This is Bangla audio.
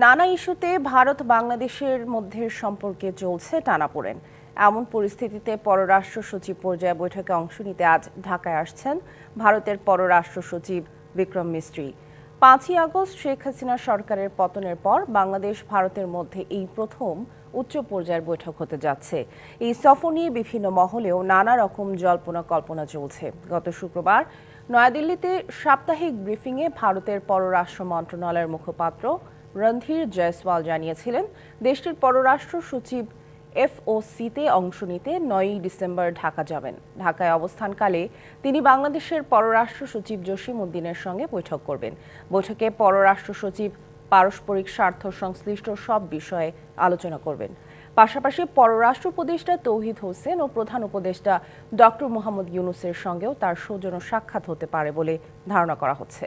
নানা ইস্যুতে ভারত বাংলাদেশের মধ্যে সম্পর্কে চলছে টানাপোড়েন। এমন পরিস্থিতিতে পররাষ্ট্র সচিব পর্যায়ে বৈঠকে অংশ নিতে আজ ঢাকায় আসছেন ভারতের পররাষ্ট্র সচিব বিক্রম মিস্ত্রি। পাঁচই আগস্ট শেখ হাসিনা সরকারের পতনের পর বাংলাদেশ ভারতের মধ্যে এই প্রথম উচ্চ পর্যায়ের বৈঠক হতে যাচ্ছে। এই সফর নিয়ে বিভিন্ন মহলেও নানা রকম জল্পনা কল্পনা চলছে। গত শুক্রবার নয়াদিল্লিতে সাপ্তাহিক ব্রিফিংয়ে ভারতের পররাষ্ট্র মন্ত্রণালয়ের মুখপাত্র রণধীর জয়সওয়াল জানিয়েছিলেন, দেশটির পররাষ্ট্র সচিব এফওসিতে অংশ নিতে নয়ই ডিসেম্বর ঢাকা যাবেন। ঢাকায় অবস্থানকালে তিনি বাংলাদেশের পররাষ্ট্র সচিব জসিম উদ্দিনের সঙ্গে বৈঠক করবেন। বৈঠকে পররাষ্ট্র সচিব পারস্পরিক স্বার্থ সংশ্লিষ্ট সব বিষয়ে আলোচনা করবেন। পাশাপাশি পররাষ্ট্র উপদেষ্টা তৌহিদ হোসেন ও প্রধান উপদেষ্টা ডক্টর মোহাম্মদ ইউনুসের সঙ্গেও তার সৌজন্য সাক্ষাৎ হতে পারে বলে ধারণা করা হচ্ছে।